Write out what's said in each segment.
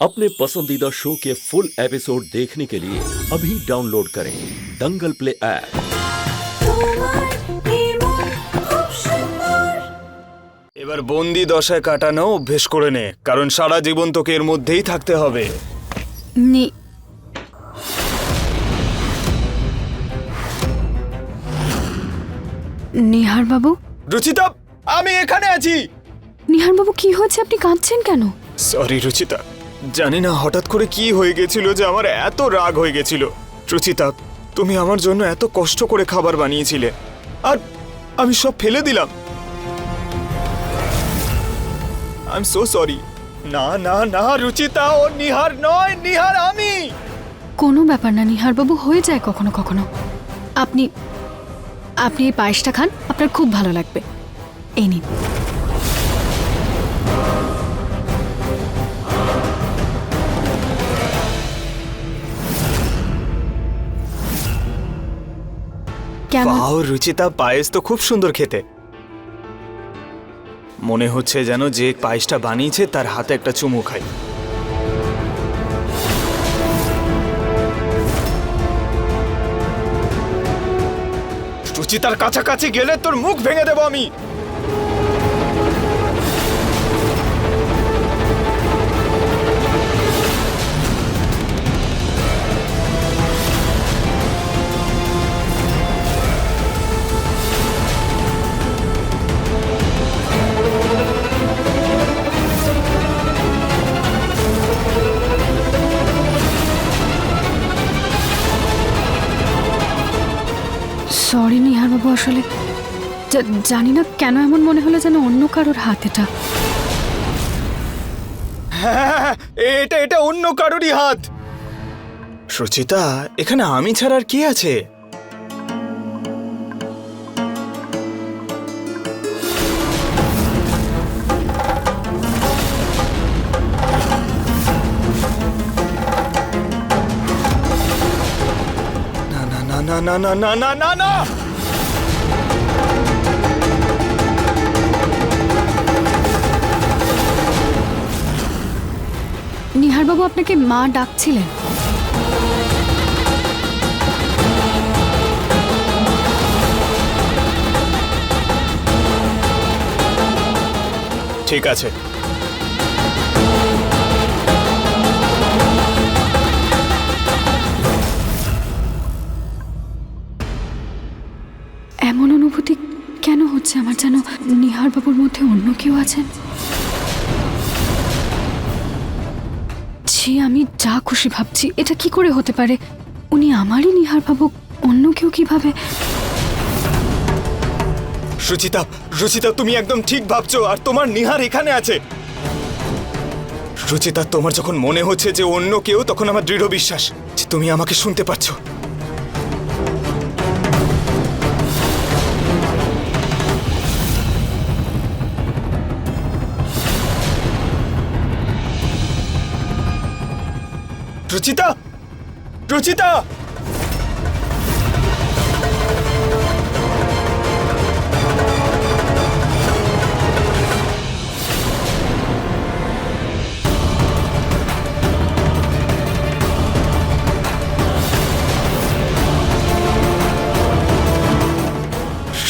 अपने पसंदीदा शो के फुल एपिसोड देखने के लिए अभी डाउनलोड करें दंगल प्ले ऐप তোমার নির্মল খুব সুন্দর এবার বন্দি দশায় কাটানো অভ্যেস করে নে কারণ সারা জীবন তোকে এর মধ্যেই থাকতে হবে নি নিহার বাবু রুচিতা আমি এখানে আছি নিহার বাবু কি হয়েছে আপনি কাঁদছেন কেন সরি রুচিতা জানি না হঠাৎ করে কি হয়ে গেছিল যে আমার এত রাগ হয়ে গেছিল। রুচিতা, তুমি আমার জন্য এত কষ্ট করে খাবার বানিয়েছিলে। আর আমি সব ফেলে দিলাম। আই এম সো সরি না না না, রুচিতা, ও নিহার নয়, নিহার আমি। কোনো ব্যাপার না নিহার বাবু হয়ে যায় কখনো কখনো। আপনি আপনি এই পায়েসটা খান, আপনার খুব ভালো লাগবে। এই নিন। রুচিতা, পায়েস তো খুব সুন্দর খেতে। মনে হচ্ছে যেন যে পায়েসটা বানিয়েছে, তার হাতে একটা চুমু খাই রুচিতার কাছাকাছি গেলে তোর মুখ ভেঙে দেবো আমি। সরি নিহার বাবু আসলে জানি না কেন এমন মনে হলো যেন অন্য কারোর হাত এটা এটা এটা অন্য কারোরই হাত। সুচিতা, এখানে আমি ছাড়া আর কে আছে? না না না না না না! নিহারবাবু আপনাকে মা ডাকছিলেন। ঠিক আছে। হচ্ছে আমার যেন নিহার বাবুর মধ্যে অন্য কেউ আছেন। ছি, আমি যা খুশি ভাবছি, এটা কি করে হতে পারে? উনি আমারই নিহার বাবু অন্য কেউ কীভাবে? সুচিতা রুচিতা তুমি একদম ঠিক ভাবছ, আর তোমার নিহার এখানে আছে। রুচিতা তোমার যখন মনে হচ্ছে যে অন্য কেউ, তখন আমার দৃঢ় বিশ্বাস যে তুমি আমাকে শুনতে পাচ্ছ রুচিতা? রুচিতা?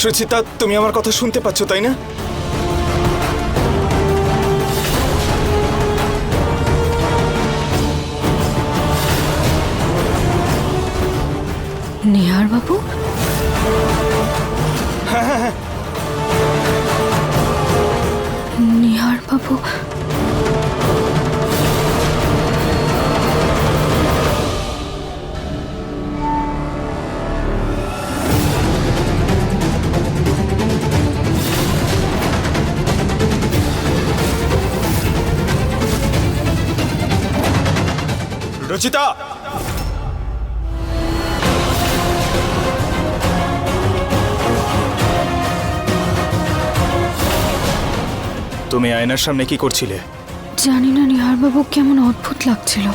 সুচিতা তুমি আমার কথা শুনতে পাচ্ছ তাই না? রুচিতা! তুমি আয়নার সামনে কি করছিলে? জানি না নিহার বাবু কেমন অদ্ভুত লাগছিল।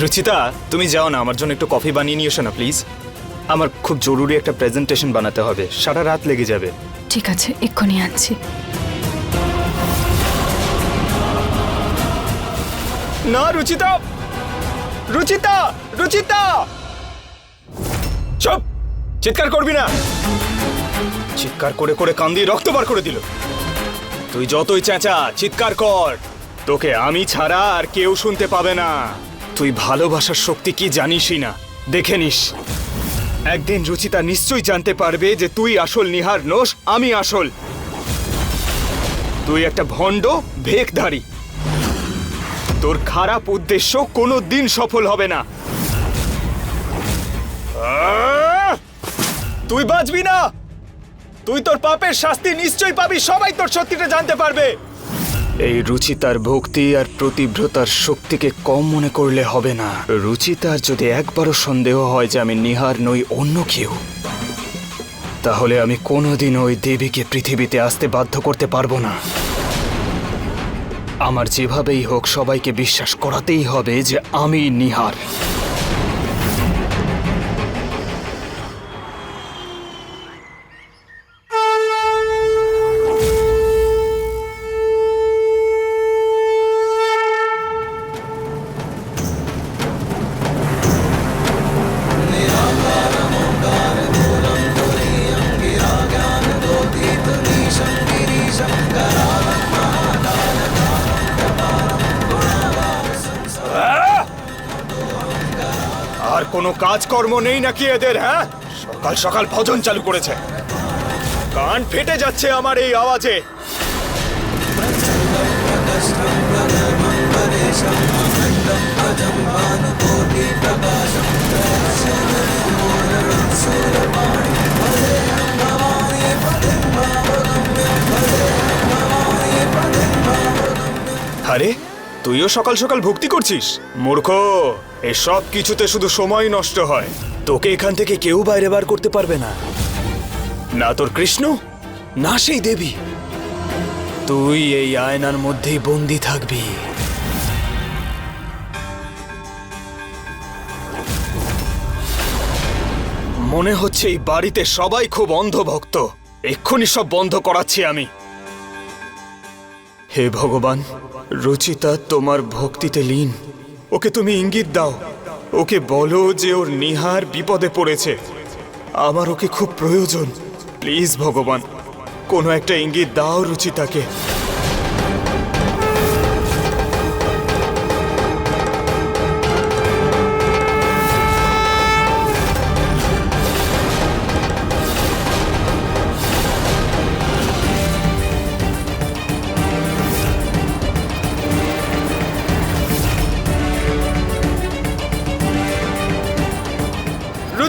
রুচিতা তুমি যাও না আমার জন্য একটু কফি বানিয়ে নিয়ে এসো না প্লিজ? আমার খুব জরুরি একটা প্রেজেন্টেশন বানাতে হবে। সারা রাত লেগে যাবে। ঠিক আছে এক্ষুনি আনছি। না রুচিতা! রুচিতা! রুচিতা! চুপ! চিৎকার করবি না। চিৎকার করে করে কান দিয়ে রক্ত বার করে দিল। তুই যতই চেঁচা চিৎকার কর। তোকে আমি ছাড়া আর কেউ শুনতে পাবে না। তুই ভালোবাসার শক্তি কি জানিসই না। দেখে নিস। একদিন রুচিতা নিশ্চয়ই জানতে পারবে যে তুই আসল নিহার নোস আমি আসল। তুই একটা ভণ্ড, ভেকধারী। তোর খারাপ উদ্দেশ্য কোনো দিন সফল হবে না। তুই বাঁচবি না! তুই তোর পাপের শাস্তি নিশ্চয়ই পাবি, সবাই তোর সত্যিটা জানতে পারবে। এই রুচিতার ভক্তি আর প্রতিভ্রতার শক্তিকে কম মনে করলে হবে না। রুচিতার যদি একবারও সন্দেহ হয় যে আমি নিহার নই, অন্য কেউ, তাহলে আমি কোনোদিন ওই দেবীকে পৃথিবীতে আসতে বাধ্য করতে পারব না। আমার যেভাবেই হোক, সবাইকে বিশ্বাস করাতেই হবে যে আমি নিহার। আর কোনো কাজকর্ম নেই নাকি এদের হ্যাঁ? সকাল সকাল ভজন চালু করেছে। কান ফেটে যাচ্ছে আমার এই আওয়াজে। আরে তুইও সকাল সকাল ভক্তি করছিস? মূর্খ, এসব কিছুতে শুধু সময় নষ্ট হয়। তোকে এখান থেকে কেউ বাইরে বার করতে পারবে না। না তোর কৃষ্ণ, না সেই দেবী। তুই এই আয়নার মধ্যেই বন্দি থাকবি। মনে হচ্ছে এই বাড়িতে সবাই খুব অন্ধভক্ত। এক্ষুনি সব বন্ধ করাচ্ছি আমি। হে ভগবান, রুচিতা তোমার ভক্তিতে লীন। ওকে তুমি ইঙ্গিত দাও। ওকে বলো যে ওর নিহার বিপদে পড়েছে। আমার ওকে খুব প্রয়োজন। প্লিজ ভগবান, কোনো একটা ইঙ্গিত দাও রুচিতাকে।